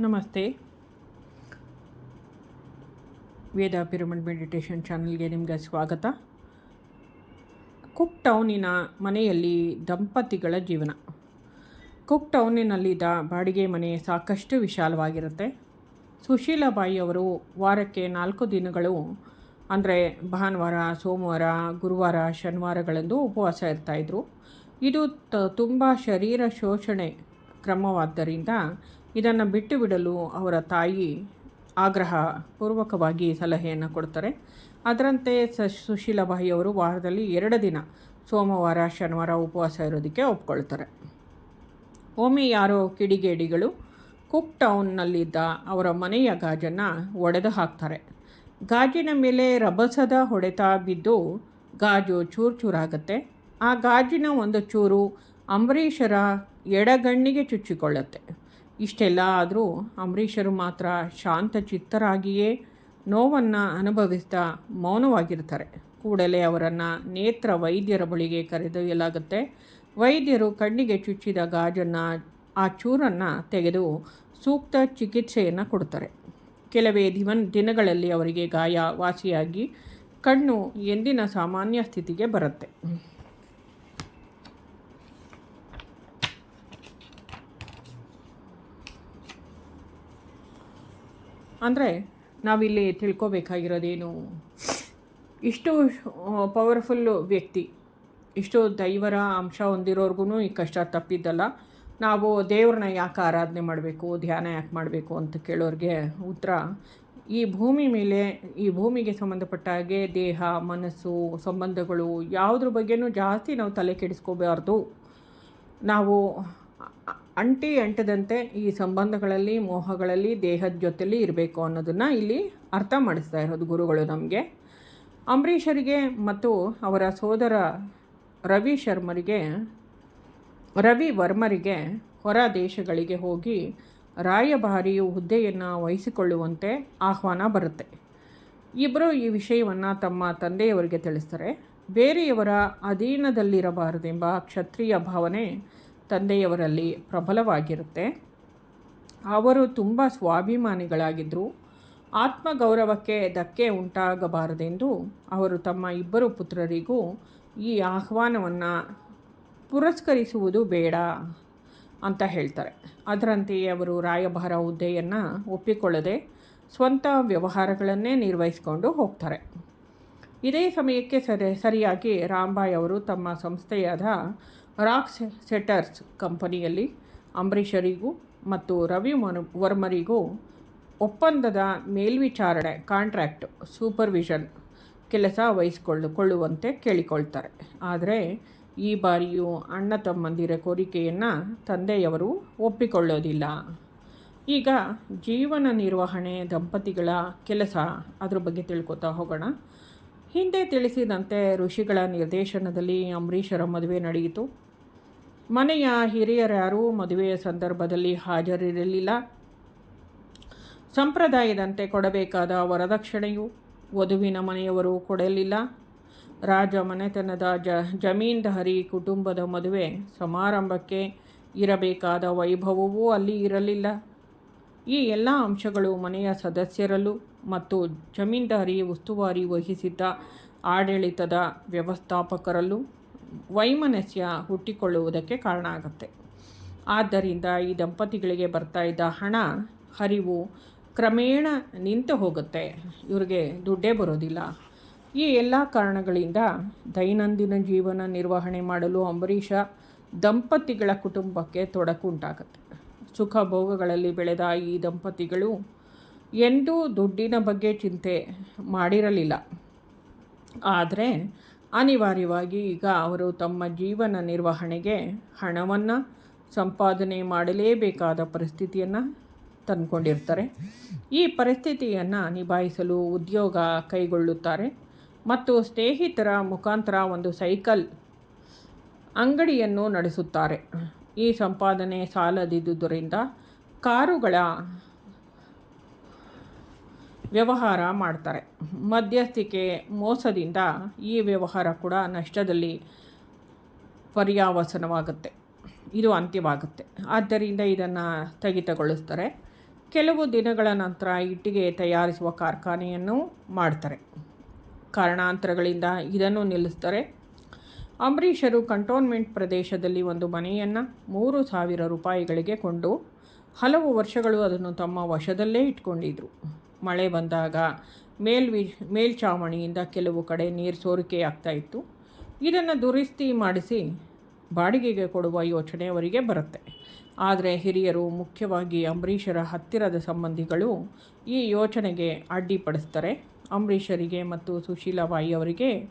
ನಮಸ್ತೆ. ವೇದ pyramid meditation ಚಾನಲ್ಗೆ ನಿಮಗೆ ಸ್ವಾಗತ. ಕುಕ್ ಟೌನಿನ ಮನೆಯಲ್ಲಿ ದಂಪತಿಗಳ ಜೀವನ. ಕುಕ್ ಟೌನಿನಲ್ಲಿದ್ದ ಬಾಡಿಗೆ ಮನೆ ಸಾಕಷ್ಟು ವಿಶಾಲವಾಗಿರುತ್ತೆ. ಸುಶೀಲಾಬಾಯಿ ಅವರು ವಾರಕ್ಕೆ ನಾಲ್ಕು ದಿನಗಳು, ಅಂದರೆ ಭಾನುವಾರ, ಸೋಮವಾರ, ಗುರುವಾರ, ಶನಿವಾರಗಳಂದು ಉಪವಾಸ ಇರ್ತಾಯಿದ್ರು ಇದು ತ, ತುಂಬ ಶರೀರ ಶೋಷಣೆ ಕ್ರಮವಾದ್ದರಿಂದ ಇದನ್ನು ಬಿಟ್ಟು ಬಿಡಲು ಅವರ ತಾಯಿ ಆಗ್ರಹ ಪೂರ್ವಕವಾಗಿ ಸಲಹೆಯನ್ನು ಕೊಡ್ತಾರೆ. ಅದರಂತೆ ಸ ಸುಶೀಲಾಬಾಯಿ ಅವರು ವಾರದಲ್ಲಿ ಎರಡು ದಿನ ಸೋಮವಾರ, ಶನಿವಾರ ಉಪವಾಸ ಇರೋದಕ್ಕೆ ಒಪ್ಕೊಳ್ತಾರೆ. ಒಮ್ಮೆ ಯಾರೋ ಕಿಡಿಗೇಡಿಗಳು ಕುಕ್ ಟೌನ್ನಲ್ಲಿದ್ದ ಅವರ ಮನೆಯ ಗಾಜನ್ನು ಒಡೆದು ಹಾಕ್ತಾರೆ. ಗಾಜಿನ ಮೇಲೆ ರಭಸದ ಹೊಡೆತ ಬಿದ್ದು ಗಾಜು ಚೂರು ಚೂರಾಗುತ್ತೆ ಆ ಗಾಜಿನ ಒಂದು ಚೂರು ಅಂಬರೀಷರ ಎಡಗಣ್ಣಿಗೆ ಚುಚ್ಚಿಕೊಳ್ಳುತ್ತೆ. ಇಷ್ಟೆಲ್ಲ ಆದರೂ ಅಂಬರೀಷರು ಮಾತ್ರ ಶಾಂತ ಚಿತ್ತರಾಗಿಯೇ ನೋವನ್ನು ಅನುಭವಿಸ್ತಾ ಮೌನವಾಗಿರ್ತಾರೆ. ಕೂಡಲೇ ಅವರನ್ನು ನೇತ್ರ ವೈದ್ಯರ ಬಳಿಗೆ ಕರೆದೊಯ್ಯಲಾಗುತ್ತೆ. ವೈದ್ಯರು ಕಣ್ಣಿಗೆ ಚುಚ್ಚಿದ ಗಾಜನ್ನು, ಆ ಚೂರನ್ನು ತೆಗೆದು ಸೂಕ್ತ ಚಿಕಿತ್ಸೆಯನ್ನು ಕೊಡ್ತಾರೆ. ಕೆಲವೇ ದಿವನ್, ದಿನಗಳಲ್ಲಿ ಅವರಿಗೆ ಗಾಯ, ವಾಸಿಯಾಗಿ ಕಣ್ಣು ಎಂದಿನ ಸಾಮಾನ್ಯ ಸ್ಥಿತಿಗೆ ಬರುತ್ತೆ. ಅಂದರೆ ನಾವಿಲ್ಲಿ ತಿಳ್ಕೊಬೇಕಾಗಿರೋದೇನು? ಇಷ್ಟು ಪವರ್ಫುಲ್ಲು ವ್ಯಕ್ತಿ, ಇಷ್ಟು ದೈವರ ಅಂಶ ಹೊಂದಿರೋರ್ಗು ಈ ಕಷ್ಟ ತಪ್ಪಿದ್ದಲ್ಲ. ನಾವು ದೇವ್ರನ್ನ ಯಾಕೆ ಆರಾಧನೆ ಮಾಡಬೇಕು, ಧ್ಯಾನ ಯಾಕೆ ಮಾಡಬೇಕು ಅಂತ ಕೇಳೋರಿಗೆ ಉತ್ತರ, ಈ ಭೂಮಿ ಮೇಲೆ, ಈ ಭೂಮಿಗೆ ಸಂಬಂಧಪಟ್ಟ ಹಾಗೆ ದೇಹ, ಮನಸ್ಸು, ಸಂಬಂಧಗಳು ಯಾವುದ್ರ ಬಗ್ಗೆನೂ ಜಾಸ್ತಿ ನಾವು ತಲೆ ಕೆಡಿಸ್ಕೋಬಾರ್ದು. ನಾವು ಅಂಟಿ ಅಂಟದಂತೆ ಈ ಸಂಬಂಧಗಳಲ್ಲಿ, ಮೋಹಗಳಲ್ಲಿ, ದೇಹದ ಜೊತೆಲಿ ಇರಬೇಕು ಅನ್ನೋದನ್ನು ಇಲ್ಲಿ ಅರ್ಥ ಮಾಡಿಸ್ತಾ ಇರೋದು ಗುರುಗಳು ನಮಗೆ. ಅಂಬರೀಷರಿಗೆ ಮತ್ತು ಅವರ ಸೋದರ ರವಿ ಶರ್ಮರಿಗೆ, ರವಿ ವರ್ಮರಿಗೆ ಹೊರ ದೇಶಗಳಿಗೆ ಹೋಗಿ ರಾಯಭಾರಿಯು ಹುದ್ದೆಯನ್ನು ವಹಿಸಿಕೊಳ್ಳುವಂತೆ ಆಹ್ವಾನ ಬರುತ್ತೆ. ಇಬ್ಬರು ಈ ವಿಷಯವನ್ನು ತಮ್ಮ ತಂದೆಯವರಿಗೆ ತಿಳಿಸ್ತಾರೆ. ಬೇರೆಯವರ ಅಧೀನದಲ್ಲಿರಬಾರದೆಂಬ ಕ್ಷತ್ರಿಯ ಭಾವನೆ ತಂದೆಯವರಲ್ಲಿ ಪ್ರಬಲವಾಗಿರುತ್ತೆ. ಅವರು ತುಂಬ ಸ್ವಾಭಿಮಾನಿಗಳಾಗಿದ್ದರು ಆತ್ಮಗೌರವಕ್ಕೆ ಧಕ್ಕೆ ಉಂಟಾಗಬಾರದೆಂದು ಅವರು ತಮ್ಮ ಇಬ್ಬರು ಪುತ್ರರಿಗೂ ಈ ಆಹ್ವಾನವನ್ನು ಪುರಸ್ಕರಿಸುವುದು ಬೇಡ ಅಂತ ಹೇಳ್ತಾರೆ. ಅದರಂತೆಯೇ ಅವರು ರಾಯಭಾರ ಹುದ್ದೆಯನ್ನು ಒಪ್ಪಿಕೊಳ್ಳದೆ ಸ್ವಂತ ವ್ಯವಹಾರಗಳನ್ನೇ ನಿರ್ವಹಿಸಿಕೊಂಡು ಹೋಗ್ತಾರೆ. ಇದೇ ಸಮಯಕ್ಕೆ ಸರಿ, ಸರಿಯಾಗಿ ರಾಂಬಾಯ್ ಅವರು ತಮ್ಮ ಸಂಸ್ಥೆಯಾದ ರಾಕ್ ಸೆಟರ್ಸ್ ಕಂಪನಿಯಲ್ಲಿ ಅಂಬರೀಷರಿಗೂ ಮತ್ತು ರವಿ ವರ್ಮರಿಗೂ ಒಪ್ಪಂದದ ಮೇಲ್ವಿಚಾರಣೆ ಕಾಂಟ್ರ್ಯಾಕ್ಟ್ ಸೂಪರ್ವಿಷನ್ ಕೆಲಸ ವಹಿಸಿಕೊಳ್ಳುಕೊಳ್ಳುವಂತೆ ಕೇಳಿಕೊಳ್ತಾರೆ. ಆದರೆ ಈ ಬಾರಿಯೂ ಅಣ್ಣ ತಮ್ಮಂದಿರ ಕೋರಿಕೆಯನ್ನು ತಂದೆಯವರು ಒಪ್ಪಿಕೊಳ್ಳೋದಿಲ್ಲ. ಈಗ ಜೀವನ ನಿರ್ವಹಣೆ ದಂಪತಿಗಳ ಕೆಲಸ ಅದ್ರ ಬಗ್ಗೆ ತಿಳ್ಕೊತಾ ಹೋಗೋಣ. ಹಿಂದೆ ತಿಳಿಸಿದಂತೆ ಋಷಿಗಳ ನಿರ್ದೇಶನದಲ್ಲಿ ಅಂಬರೀಷರ ಮದುವೆ ನಡೆಯಿತು. ಮನೆಯ ಹಿರಿಯರ್ಯಾರೂ ಮದುವೆಯ ಸಂದರ್ಭದಲ್ಲಿ ಹಾಜರಿರಲಿಲ್ಲ. ಸಂಪ್ರದಾಯದಂತೆ ಕೊಡಬೇಕಾದ ವರದಕ್ಷಿಣೆಯು ವಧುವಿನ ಮನೆಯವರು ಕೊಡಲಿಲ್ಲ. ರಾಜ ಮನೆತನದ ಜ ಜಮೀನ್ದಹರಿ ಕುಟುಂಬದ ಮದುವೆ ಸಮಾರಂಭಕ್ಕೆ ಇರಬೇಕಾದ ವೈಭವವೂ ಅಲ್ಲಿ ಇರಲಿಲ್ಲ. ಈ ಎಲ್ಲ ಅಂಶಗಳು ಮನೆಯ ಸದಸ್ಯರಲ್ಲೂ ಮತ್ತು ಜಮೀನ್ದಾರಿ ಉಸ್ತುವಾರಿ ವಹಿಸಿದ್ದ ಆಡಳಿತದ ವ್ಯವಸ್ಥಾಪಕರಲ್ಲೂ ವೈಮನಸ್ಯ ಹುಟ್ಟಿಕೊಳ್ಳುವುದಕ್ಕೆ ಕಾರಣ ಆಗುತ್ತೆ. ಆದ್ದರಿಂದ ಈ ದಂಪತಿಗಳಿಗೆ ಬರ್ತಾ ಇದ್ದ ಹಣ, ಹರಿವು ಕ್ರಮೇಣ ನಿಂತು ಹೋಗುತ್ತೆ. ಇವರಿಗೆ ದುಡ್ಡೇ ಬರೋದಿಲ್ಲ. ಈ ಎಲ್ಲ ಕಾರಣಗಳಿಂದ ದೈನಂದಿನ ಜೀವನ ನಿರ್ವಹಣೆ ಮಾಡಲು ಅಂಬರೀಷ ದಂಪತಿಗಳ ಕುಟುಂಬಕ್ಕೆ ತೊಡಕು ಉಂಟಾಗುತ್ತೆ. ಸುಖ ಭೋಗಗಳಲ್ಲಿ ಬೆಳೆದ ಈ ದಂಪತಿಗಳು ಎಂದೂ ದುಡ್ಡಿನ ಬಗ್ಗೆ ಚಿಂತೆ ಮಾಡಿರಲಿಲ್ಲ. ಆದರೆ ಅನಿವಾರ್ಯವಾಗಿ ಈಗ ಅವರು ತಮ್ಮ ಜೀವನ ನಿರ್ವಹಣೆಗೆ ಹಣವನ್ನು ಸಂಪಾದನೆ ಮಾಡಲೇಬೇಕಾದ ಪರಿಸ್ಥಿತಿಯನ್ನು ತಂದುಕೊಂಡಿರ್ತಾರೆ. ಈ ಪರಿಸ್ಥಿತಿಯನ್ನು ನಿಭಾಯಿಸಲು ಉದ್ಯೋಗ ಕೈಗೊಳ್ಳುತ್ತಾರೆ ಮತ್ತು ಸ್ನೇಹಿತರ ಮುಖಾಂತರ ಒಂದು ಸೈಕಲ್ ಅಂಗಡಿಯನ್ನು ನಡೆಸುತ್ತಾರೆ. ಈ ಸಂಪಾದನೆ ಸಾಲದಿದ್ದುದರಿಂದ ಕಾರುಗಳ ವ್ಯವಹಾರ ಮಾಡ್ತಾರೆ. ಮಧ್ಯಸ್ಥಿಕೆ ಮೋಸದಿಂದ ಈ ವ್ಯವಹಾರ ಕೂಡ ನಷ್ಟದಲ್ಲಿ ಪರ್ಯಾವಸನವಾಗುತ್ತೆ. ಇದು ಅಂತ್ಯವಾಗುತ್ತೆ. ಆದ್ದರಿಂದ ಇದನ್ನು ಸ್ಥಗಿತಗೊಳಿಸ್ತಾರೆ. ಕೆಲವು ದಿನಗಳ ನಂತರ ಇಟ್ಟಿಗೆ ತಯಾರಿಸುವ ಕಾರ್ಖಾನೆಯನ್ನು ಮಾಡ್ತಾರೆ. ಕಾರಣಾಂತರಗಳಿಂದ ಇದನ್ನು ನಿಲ್ಲಿಸ್ತಾರೆ. ಅಂಬರೀಷರು ಕಂಟೋನ್ಮೆಂಟ್ ಪ್ರದೇಶದಲ್ಲಿ ಒಂದು ಮನೆಯನ್ನು ಮೂರು ಸಾವಿರ ರೂಪಾಯಿಗಳಿಗೆ ಕೊಂಡು ಹಲವು ವರ್ಷಗಳು ಅದನ್ನು ತಮ್ಮ ವಶದಲ್ಲೇ ಇಟ್ಕೊಂಡಿದ್ರು. ಮಳೆ ಬಂದಾಗ ಮೇಲ್ವಿ ಮೇಲ್ಛಾವಣಿಯಿಂದ ಕೆಲವು ಕಡೆ ನೀರು ಸೋರಿಕೆ ಆಗ್ತಾಯಿತ್ತು ಇದನ್ನು ದುರಸ್ತಿ ಮಾಡಿಸಿ ಬಾಡಿಗೆಗೆ ಕೊಡುವ ಯೋಚನೆ ಅವರಿಗೆ ಬರುತ್ತೆ. ಆದರೆ ಹಿರಿಯರು, ಮುಖ್ಯವಾಗಿ ಅಂಬರೀಷರ ಹತ್ತಿರದ ಸಂಬಂಧಿಗಳು ಈ ಯೋಚನೆಗೆ ಅಡ್ಡಿಪಡಿಸ್ತಾರೆ. ಅಂಬರೀಷರಿಗೆ ಮತ್ತು ಸುಶೀಲಾಬಾಯಿ ಅವರಿಗೆ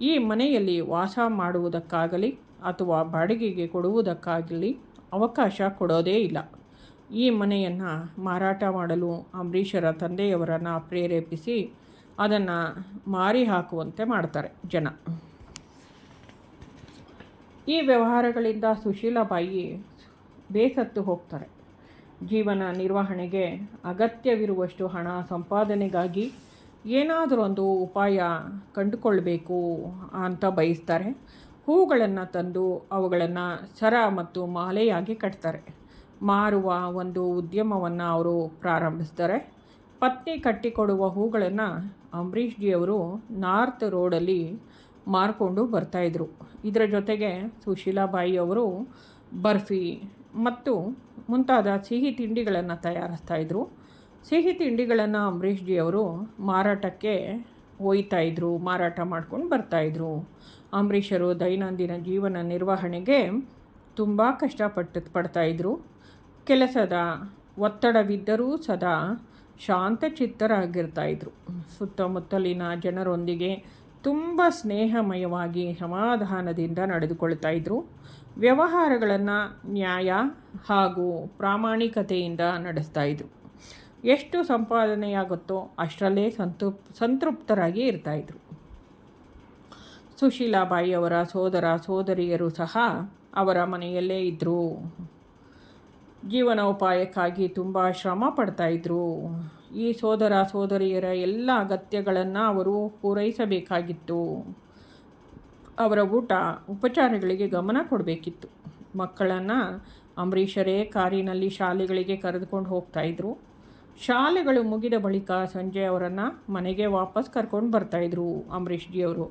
ಈ ಮನೆಯಲ್ಲಿ ವಾಸ ಮಾಡುವುದಕ್ಕಾಗಲಿ ಅಥವಾ ಬಾಡಿಗೆಗೆ ಕೊಡುವುದಕ್ಕಾಗಲಿ ಅವಕಾಶ ಕೊಡೋದೇ ಇಲ್ಲ. ಈ ಮನೆಯನ್ನು ಮಾರಾಟ ಮಾಡಲು ಅಂಬರೀಷರ ತಂದೆಯವರನ್ನು ಪ್ರೇರೇಪಿಸಿ ಅದನ್ನು ಮಾರಿ ಹಾಕುವಂತೆ ಮಾಡ್ತಾರೆ ಜನ. ಈ ವ್ಯವಹಾರಗಳಿಂದ ಸುಶೀಲಾಬಾಯಿ ಬೇಸತ್ತು ಹೋಗ್ತಾರೆ. ಜೀವನ ನಿರ್ವಹಣೆಗೆ ಅಗತ್ಯವಿರುವಷ್ಟು ಹಣ ಸಂಪಾದನೆಗಾಗಿ ಏನಾದರೂ ಒಂದು ಉಪಾಯ ಕಂಡುಕೊಳ್ಬೇಕು ಅಂತ ಬಯಸ್ತಾರೆ. ಹೂಗಳನ್ನು ತಂದು ಅವುಗಳನ್ನು ಸರ ಮತ್ತು ಮಾಲೆಯಾಗಿ ಕಟ್ತಾರೆ. ಮಾರುವ ಒಂದು ಉದ್ಯಮವನ್ನು ಅವರು ಪ್ರಾರಂಭಿಸ್ತಾರೆ. ಪತ್ನಿ ಕಟ್ಟಿಕೊಡುವ ಹೂಗಳನ್ನು ಅಂಬರೀಷ್ ಜಿಯವರು ನಾರ್ತ್ ರೋಡಲ್ಲಿ ಮಾರಿಕೊಂಡು ಬರ್ತಾಯಿದ್ರು ಇದರ. ಜೊತೆಗೆ ಸುಶೀಲಾಬಾಯಿ ಅವರು ಬರ್ಫಿ ಮತ್ತು ಮುಂತಾದ ಸಿಹಿ ತಿಂಡಿಗಳನ್ನು ತಯಾರಿಸ್ತಾಯಿದ್ರು ಸಿಹಿ ತಿಂಡಿಗಳನ್ನು ಅಂಬರೀಷ್ ಜಿಯವರು ಮಾರಾಟಕ್ಕೆ ಒಯ್ತಾಯಿದ್ರು ಮಾರಾಟ ಮಾಡ್ಕೊಂಡು ಬರ್ತಾಯಿದ್ರು ಅಂಬರೀಷರು ದೈನಂದಿನ ಜೀವನ ನಿರ್ವಹಣೆಗೆ ತುಂಬ ಕಷ್ಟಪಟ್ಟು ಪಡ್ತಾಯಿದ್ರು ಕೆಲಸದ ಒತ್ತಡವಿದ್ದರೂ ಸದಾ ಶಾಂತಚಿತ್ತರಾಗಿರ್ತಾಯಿದ್ರು. ಸುತ್ತಮುತ್ತಲಿನ ಜನರೊಂದಿಗೆ ತುಂಬ ಸ್ನೇಹಮಯವಾಗಿ ಸಮಾಧಾನದಿಂದ ನಡೆದುಕೊಳ್ತಾ ಇದ್ದರು ವ್ಯವಹಾರಗಳನ್ನು ನ್ಯಾಯ ಹಾಗೂ ಪ್ರಾಮಾಣಿಕತೆಯಿಂದ ನಡೆಸ್ತಾ ಇದ್ರು ಎಷ್ಟು ಸಂಪಾದನೆಯಾಗುತ್ತೋ ಅಷ್ಟರಲ್ಲೇ ಸಂತೃಪ್ ಸಂತೃಪ್ತರಾಗಿ ಇರ್ತಾಯಿದ್ರು. ಸುಶೀಲಾಬಾಯಿ ಅವರ ಸೋದರ ಸೋದರಿಯರು ಸಹ ಅವರ ಮನೆಯಲ್ಲೇ ಇದ್ದರು ಜೀವನೋಪಾಯಕ್ಕಾಗಿ ತುಂಬ ಶ್ರಮ ಪಡ್ತಾಯಿದ್ರು ಈ ಸೋದರ ಸೋದರಿಯರ ಎಲ್ಲ ಅಗತ್ಯಗಳನ್ನು ಅವರು ಪೂರೈಸಬೇಕಾಗಿತ್ತು. ಅವರ ಊಟ ಉಪಚಾರಗಳಿಗೆ ಗಮನ ಕೊಡಬೇಕಿತ್ತು. ಮಕ್ಕಳನ್ನು ಅಂಬರೀಷರೇ ಕಾರಿನಲ್ಲಿ ಶಾಲೆಗಳಿಗೆ ಕರೆದುಕೊಂಡು ಹೋಗ್ತಾಯಿದ್ರು ಶಾಲೆಗಳು ಮುಗಿದ ಬಳಿಕ ಸಂಜೆ ಅವರನ್ನು ಮನೆಗೆ ವಾಪಸ್ ಕರ್ಕೊಂಡು ಬರ್ತಾಯಿದ್ರು ಅಂಬರೀಷ್ಜಿಯವರು.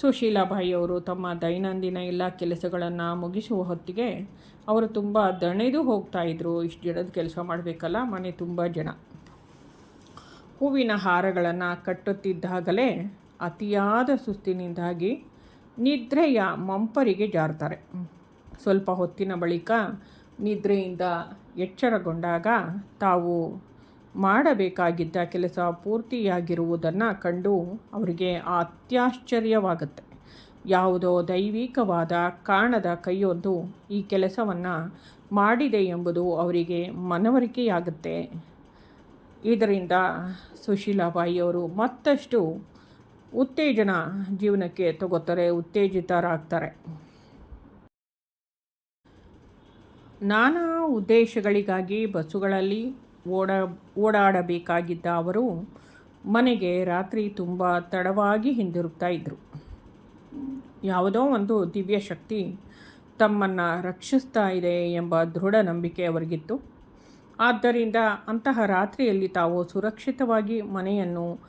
ಸುಶೀಲಾಬಾಯಿಯವರು ತಮ್ಮ ದೈನಂದಿನ ಎಲ್ಲ ಕೆಲಸಗಳನ್ನು ಮುಗಿಸುವ ಹೊತ್ತಿಗೆ ಅವರು ತುಂಬ ದಣೆದು ಹೋಗ್ತಾಯಿದ್ರು ಇಷ್ಟು ಜನದ ಕೆಲಸ ಮಾಡಬೇಕಲ್ಲ, ಮನೆ ತುಂಬ ಜನ. ಹೂವಿನ ಹಾರಗಳನ್ನು ಕಟ್ಟುತ್ತಿದ್ದಾಗಲೇ ಅತಿಯಾದ ಸುಸ್ತಿನಿಂದಾಗಿ ನಿದ್ರೆಯ ಮಂಪರಿಗೆ ಜಾರ್ತಾರೆ ಸ್ವಲ್ಪ ಹೊತ್ತಿನ ಬಳಿಕ ನಿದ್ರೆಯಿಂದ ಎಚ್ಚರಗೊಂಡಾಗ ತಾವು ಮಾಡಬೇಕಾಗಿದ್ದ ಕೆಲಸ ಪೂರ್ತಿಯಾಗಿರುವುದನ್ನು ಕಂಡು ಅವರಿಗೆ ಅತ್ಯಾಶ್ಚರ್ಯವಾಗುತ್ತೆ. ಯಾವುದೋ ದೈವಿಕವಾದ ಕಾಣದ ಕೈಯೊಂದು ಈ ಕೆಲಸವನ್ನು ಮಾಡಿದೆ ಎಂಬುದು ಅವರಿಗೆ ಮನವರಿಕೆಯಾಗುತ್ತೆ. ಇದರಿಂದ ಸುಶೀಲಾಬಾಯಿಯವರು ಮತ್ತಷ್ಟು ಉತ್ತೇಜನ ಜೀವನಕ್ಕೆ ತಗೋತಾರೆ, ಉತ್ತೇಜಿತರಾಗ್ತಾರೆ. ನಾನಾ ಉದ್ದೇಶಗಳಿಗಾಗಿ ಬಸ್ಸುಗಳಲ್ಲಿ ಓಡ, ಓಡಾಡಬೇಕಾಗಿದ್ದ ಅವರು ಮನೆಗೆ ರಾತ್ರಿ ತುಂಬ ತಡವಾಗಿ ಹಿಂದಿರುಗ್ತಾ ಇದ್ದರು ಯಾವುದೋ ಒಂದು ದಿವ್ಯ ಶಕ್ತಿ ತಮ್ಮನ್ನು ರಕ್ಷಿಸ್ತಾ ಇದೆ ಎಂಬ ದೃಢ ನಂಬಿಕೆ ಅವರಿಗಿತ್ತು. ಆದ್ದರಿಂದ ಅಂತಹ ರಾತ್ರಿಯಲ್ಲಿ ತಾವು ಸುರಕ್ಷಿತವಾಗಿ ಮನೆಯನ್ನು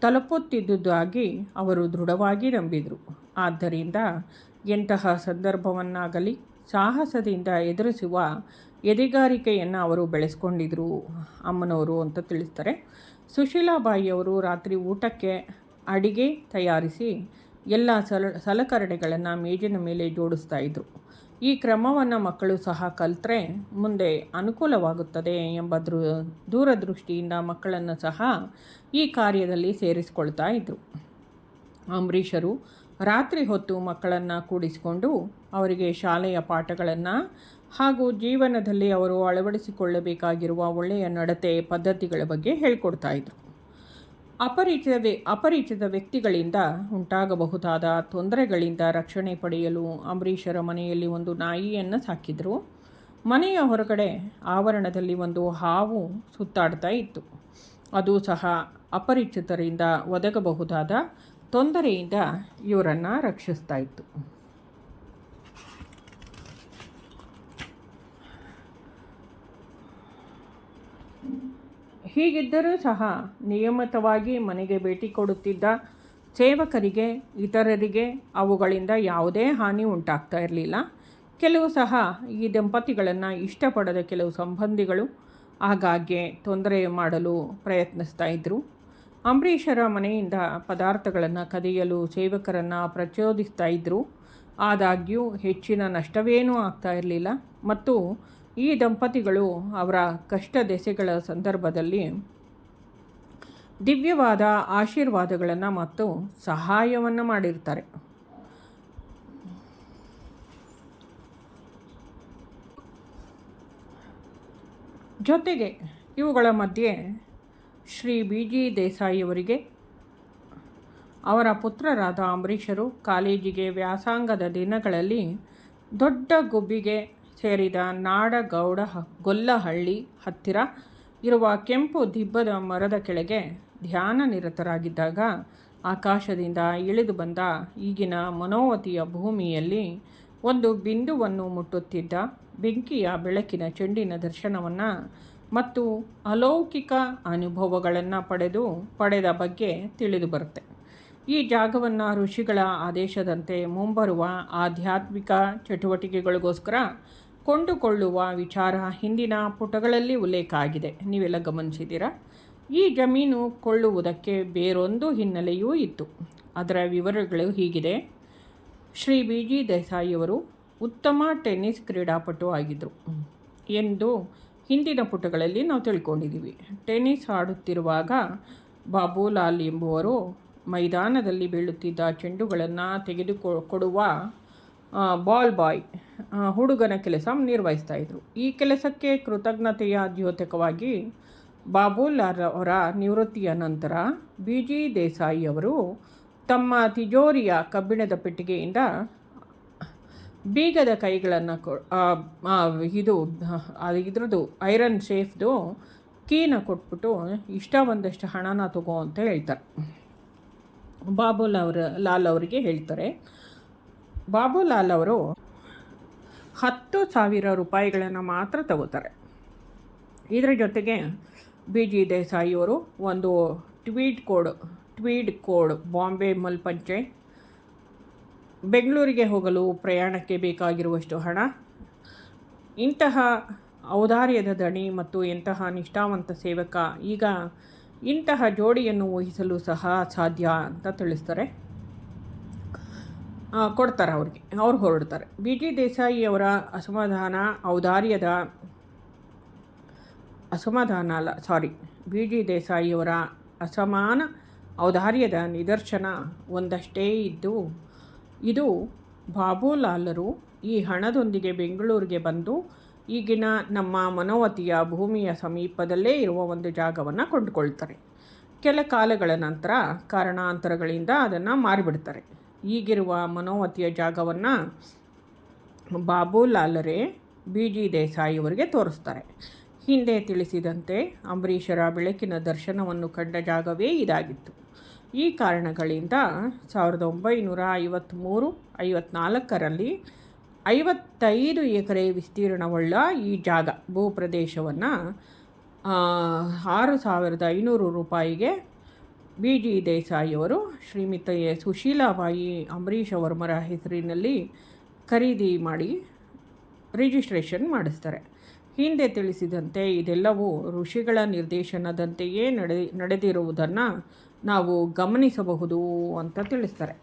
ತಲುಪುತ್ತಿದ್ದುದಾಗಿ ಅವರು ದೃಢವಾಗಿ ನಂಬಿದರು. ಆದ್ದರಿಂದ ಎಂತಹ ಸಂದರ್ಭವನ್ನಾಗಲಿ ಸಾಹಸದಿಂದ ಎದುರಿಸುವ ಎದೆಗಾರಿಕೆಯನ್ನು ಅವರು ಬೆಳೆಸ್ಕೊಂಡಿದ್ರು ಅಮ್ಮನವರು ಅಂತ ತಿಳಿಸ್ತಾರೆ. ಸುಶೀಲಾಬಾಯಿಯವರು ರಾತ್ರಿ ಊಟಕ್ಕೆ ಅಡಿಗೆ ತಯಾರಿಸಿ ಎಲ್ಲ ಸಲ, ಸಲಕರಣೆಗಳನ್ನು ಮೇಜಿನ ಮೇಲೆ ಜೋಡಿಸ್ತಾ ಇದ್ರು. ಈ ಕ್ರಮವನ್ನು ಮಕ್ಕಳು ಸಹ ಕಲಿತ್ರೆ ಮುಂದೆ ಅನುಕೂಲವಾಗುತ್ತದೆ ಎಂಬ ದೃ, ದೂರದೃಷ್ಟಿಯಿಂದ ಮಕ್ಕಳನ್ನು ಸಹ ಈ ಕಾರ್ಯದಲ್ಲಿ ಸೇರಿಸ್ಕೊಳ್ತಾ ಇದ್ದರು ಅಂಬರೀಷರು ರಾತ್ರಿ ಹೊತ್ತು ಮಕ್ಕಳನ್ನು ಕೂಡಿಸಿಕೊಂಡು ಅವರಿಗೆ ಶಾಲೆಯ ಪಾಠಗಳನ್ನು ಹಾಗೂ ಜೀವನದಲ್ಲಿ ಅವರು ಅಳವಡಿಸಿಕೊಳ್ಳಬೇಕಾಗಿರುವ ಒಳ್ಳೆಯ ನಡತೆ ಪದ್ಧತಿಗಳ ಬಗ್ಗೆ ಹೇಳ್ಕೊಡ್ತಾ ಇದ್ರು. ಅಪರಿಚಿತ ವ್ಯ ಅಪರಿಚಿತ ವ್ಯಕ್ತಿಗಳಿಂದ ಉಂಟಾಗಬಹುದಾದ ತೊಂದರೆಗಳಿಂದ ರಕ್ಷಣೆ ಪಡೆಯಲು ಅಂಬರೀಷರ ಮನೆಯಲ್ಲಿ ಒಂದು ನಾಯಿಯನ್ನು ಸಾಕಿದರು. ಮನೆಯ ಹೊರಗಡೆ ಆವರಣದಲ್ಲಿ ಒಂದು ಹಾವು ಸುತ್ತಾಡ್ತಾ ಇತ್ತು. ಅದು ಸಹ ಅಪರಿಚಿತರಿಂದ ಒದಗಬಹುದಾದ ತೊಂದರೆಯಿಂದ ಇವರನ್ನು ರಕ್ಷಿಸ್ತಾ ಇತ್ತು. ಹೀಗಿದ್ದರೂ ಸಹ ನಿಯಮಿತವಾಗಿ ಮನೆಗೆ ಭೇಟಿ ಕೊಡುತ್ತಿದ್ದ ಸೇವಕರಿಗೆ, ಇತರರಿಗೆ ಅವುಗಳಿಂದ ಯಾವುದೇ ಹಾನಿ ಉಂಟಾಗ್ತಾ ಇರಲಿಲ್ಲ. ಕೆಲವು ಸಹ ಈ ದಂಪತಿಗಳನ್ನು ಇಷ್ಟಪಡದ ಕೆಲವು ಸಂಬಂಧಿಗಳು ಆಗಾಗ್ಗೆ ತೊಂದರೆ ಮಾಡಲು ಪ್ರಯತ್ನಿಸ್ತಾ ಇದ್ದರು ಅಂಬರೀಷರ ಮನೆಯಿಂದ ಪದಾರ್ಥಗಳನ್ನು ಕದಿಯಲು ಸೇವಕರನ್ನು ಪ್ರಚೋದಿಸ್ತಾ ಇದ್ದರು ಆದಾಗ್ಯೂ ಹೆಚ್ಚಿನ ನಷ್ಟವೇನೂ ಆಗ್ತಾ ಇರಲಿಲ್ಲ. ಮತ್ತು ಈ ದಂಪತಿಗಳು ಅವರ ಕಷ್ಟ ದೆಸೆಗಳ ಸಂದರ್ಭದಲ್ಲಿ ದಿವ್ಯವಾದ ಆಶೀರ್ವಾದಗಳನ್ನು ಮತ್ತು ಸಹಾಯವನ್ನು ಮಾಡಿರ್ತಾರೆ. ಜೊತೆಗೆ ಇವುಗಳ ಮಧ್ಯೆ ಶ್ರೀ ಬಿ ಜಿ ದೇಸಾಯಿಯವರಿಗೆ, ಅವರ ಪುತ್ರರಾದ ಅಂಬರೀಷರು ಕಾಲೇಜಿಗೆ ವ್ಯಾಸಂಗದ ದಿನಗಳಲ್ಲಿ ದೊಡ್ಡ ಗುಬ್ಬಿಗೆ ಸೇರಿದ ನಾಡಗೌಡ ಗೊಲ್ಲಹಳ್ಳಿ ಹತ್ತಿರ ಇರುವ ಕೆಂಪು ದಿಬ್ಬದ ಮರದ ಕೆಳಗೆ ಧ್ಯಾನ ನಿರತರಾಗಿದ್ದಾಗ ಆಕಾಶದಿಂದ ಇಳಿದು ಬಂದ ಈಗಿನ ಮನೋವತಿಯ ಭೂಮಿಯಲ್ಲಿ ಒಂದು ಬಿಂದುವನ್ನು ಮುಟ್ಟುತ್ತಿದ್ದ ಬೆಂಕಿಯ ಬೆಳಕಿನ ಚೆಂಡಿನ ದರ್ಶನವನ್ನು ಮತ್ತು ಅಲೌಕಿಕ ಅನುಭವಗಳನ್ನು ಪಡೆದು ಪಡೆದ ಬಗ್ಗೆ ತಿಳಿದು ಬರುತ್ತೆ. ಈ ಜಾಗವನ್ನು ಋಷಿಗಳ ಆದೇಶದಂತೆ ಮುಂಬರುವ ಆಧ್ಯಾತ್ಮಿಕ ಚಟುವಟಿಕೆಗಳಿಗೋಸ್ಕರ ಕೊಂಡುಕೊಳ್ಳುವ ವಿಚಾರ ಹಿಂದಿನ ಪುಟಗಳಲ್ಲಿ ಉಲ್ಲೇಖ ಆಗಿದೆ. ನೀವೆಲ್ಲ ಗಮನಿಸಿದ್ದೀರಾ? ಈ ಜಮೀನು ಕೊಳ್ಳುವುದಕ್ಕೆ ಬೇರೊಂದು ಹಿನ್ನೆಲೆಯೂ ಇತ್ತು. ಅದರ ವಿವರಗಳು ಹೀಗಿದೆ. ಶ್ರೀ ಬಿ. ಜಿ. ದೇಸಾಯಿಯವರು ಉತ್ತಮ ಟೆನ್ನಿಸ್ ಕ್ರೀಡಾಪಟು ಆಗಿದ್ದರು ಎಂದು ಹಿಂದಿನ ಪುಟಗಳಲ್ಲಿ ನಾವು ತಿಳ್ಕೊಂಡಿದ್ದೀವಿ. ಟೆನ್ನಿಸ್ ಆಡುತ್ತಿರುವಾಗ ಬಾಬುಲಾಲ್ ಎಂಬುವರು ಮೈದಾನದಲ್ಲಿ ಬೀಳುತ್ತಿದ್ದ ಚೆಂಡುಗಳನ್ನು ತೆಗೆದುಕೊ, ಕೊಡುವ ಬಾಲ್ ಬಾಯ್ ಹುಡುಗನ ಕೆಲಸ ನಿರ್ವಹಿಸ್ತಾ ಇದ್ದರು ಈ ಕೆಲಸಕ್ಕೆ ಕೃತಜ್ಞತೆಯ ದ್ಯೋತಕವಾಗಿ ಬಾಬುಲಾಲ್ ಅವರ ನಿವೃತ್ತಿಯ ನಂತರ ಬಿ ಜಿ ದೇಸಾಯಿ ಅವರು ತಮ್ಮ ತಿಜೋರಿಯ ಕಬ್ಬಿಣದ ಪೆಟ್ಟಿಗೆಯಿಂದ ಬೀಗದ ಕೈಗಳನ್ನು ಇದು ಇದ್ರದ್ದು ಐರನ್ ಶೇಫ್ದು ಕೀನ ಕೊಟ್ಬಿಟ್ಟು ಇಷ್ಟ ಬಂದಷ್ಟು ಹಣನ ತಗೋ ಅಂತ ಹೇಳ್ತಾರೆ. ಬಾಬುಲ್ ಅವರ, ಲಾಲ್ ಅವರಿಗೆ ಹೇಳ್ತಾರೆ. ಬಾಬುಲಾಲ್ ಅವರು ಹತ್ತು ಸಾವಿರ ರೂಪಾಯಿಗಳನ್ನು ಮಾತ್ರ ತಗೋತಾರೆ. ಇದರ ಜೊತೆಗೆ ಬಿ ಜಿ ದೇಸಾಯಿಯವರು ಒಂದು ಟ್ವೀಟ್ ಕೋಡ್ ಟ್ವೀಟ್ ಕೋಡ್ ಬಾಂಬೆ ಮಲ್ಪಂಚೆ, ಬೆಂಗಳೂರಿಗೆ ಹೋಗಲು ಪ್ರಯಾಣಕ್ಕೆ ಬೇಕಾಗಿರುವಷ್ಟು ಹಣ, ಇಂತಹ ಔದಾರ್ಯದ ದಣಿ ಮತ್ತು ಇಂತಹ ನಿಷ್ಠಾವಂತ ಸೇವಕ ಈಗ ಇಂತಹ ಜೋಡಿಯನ್ನು ಊಹಿಸಲು ಸಹ ಸಾಧ್ಯ ಅಂತ ತಿಳಿಸ್ತಾರೆ. ಕೊಡ್ತಾರೆ ಅವ್ರಿಗೆ. ಅವ್ರು ಹೊರಡ್ತಾರೆ. ಬಿ ಜಿ ದೇಸಾಯಿಯವರ ಅಸಮಾಧಾನ, ಔದಾರ್ಯದ ಅಸಮಾಧಾನ ಅಲ್ಲ ಸಾರಿ ಬಿ ಜಿ ದೇಸಾಯಿಯವರ ಅಸಮಾನ, ಔದಾರ್ಯದ ನಿದರ್ಶನ ಒಂದಷ್ಟೇ ಇದ್ದು, ಇದು ಬಾಬುಲಾಲರು ಈ ಹಣದೊಂದಿಗೆ ಬೆಂಗಳೂರಿಗೆ ಬಂದು, ಈಗಿನ ನಮ್ಮ ಮನೋವತಿಯ ಭೂಮಿಯ ಸಮೀಪದಲ್ಲೇ ಇರುವ ಒಂದು ಜಾಗವನ್ನು ಕೊಂಡುಕೊಳ್ತಾರೆ. ಕೆಲ ಕಾಲಗಳ ನಂತರ ಕಾರಣಾಂತರಗಳಿಂದ ಅದನ್ನು ಮಾರಿಬಿಡ್ತಾರೆ. ಈಗಿರುವ ಮನೋವತಿಯ ಜಾಗವನ್ನು ಬಾಬುಲಾಲರೇ ಬಿ ಜಿ ದೇಸಾಯಿಯವರಿಗೆ ತೋರಿಸ್ತಾರೆ. ಹಿಂದೆ ತಿಳಿಸಿದಂತೆ ಅಂಬರೀಷರ ಬೆಳಕಿನ ದರ್ಶನವನ್ನು ಕಂಡ ಜಾಗವೇ ಇದಾಗಿತ್ತು. ಈ ಕಾರಣಗಳಿಂದ ಸಾವಿರದ ಒಂಬೈನೂರ ಐವತ್ತ್ಮೂರು ಐವತ್ನಾಲ್ಕರಲ್ಲಿ ಐವತ್ತೈದು ಎಕರೆ ವಿಸ್ತೀರ್ಣವುಳ್ಳ ಈ ಜಾಗ, ಭೂಪ್ರದೇಶವನ್ನು ಆರು ಸಾವಿರದ ಐನೂರು ರೂಪಾಯಿಗೆ ಬಿ ಜಿ ದೇಸಾಯಿಯವರು ಶ್ರೀಮಿತೆಯ ಸುಶೀಲಾಬಾಯಿ ಅಂಬರೀಷ್ ವರ್ಮರ ಹೆಸರಿನಲ್ಲಿ ಖರೀದಿ ಮಾಡಿ ರಿಜಿಸ್ಟ್ರೇಷನ್ ಮಾಡಿಸ್ತಾರೆ. ಹಿಂದೆ ತಿಳಿಸಿದಂತೆ ಇದೆಲ್ಲವೂ ಋಷಿಗಳ ನಿರ್ದೇಶನದಂತೆಯೇ ನಡೆ ನಡೆದಿರುವುದನ್ನು ನಾವು ಗಮನಿಸಬಹುದು ಅಂತ ತಿಳಿಸ್ತಾರೆ.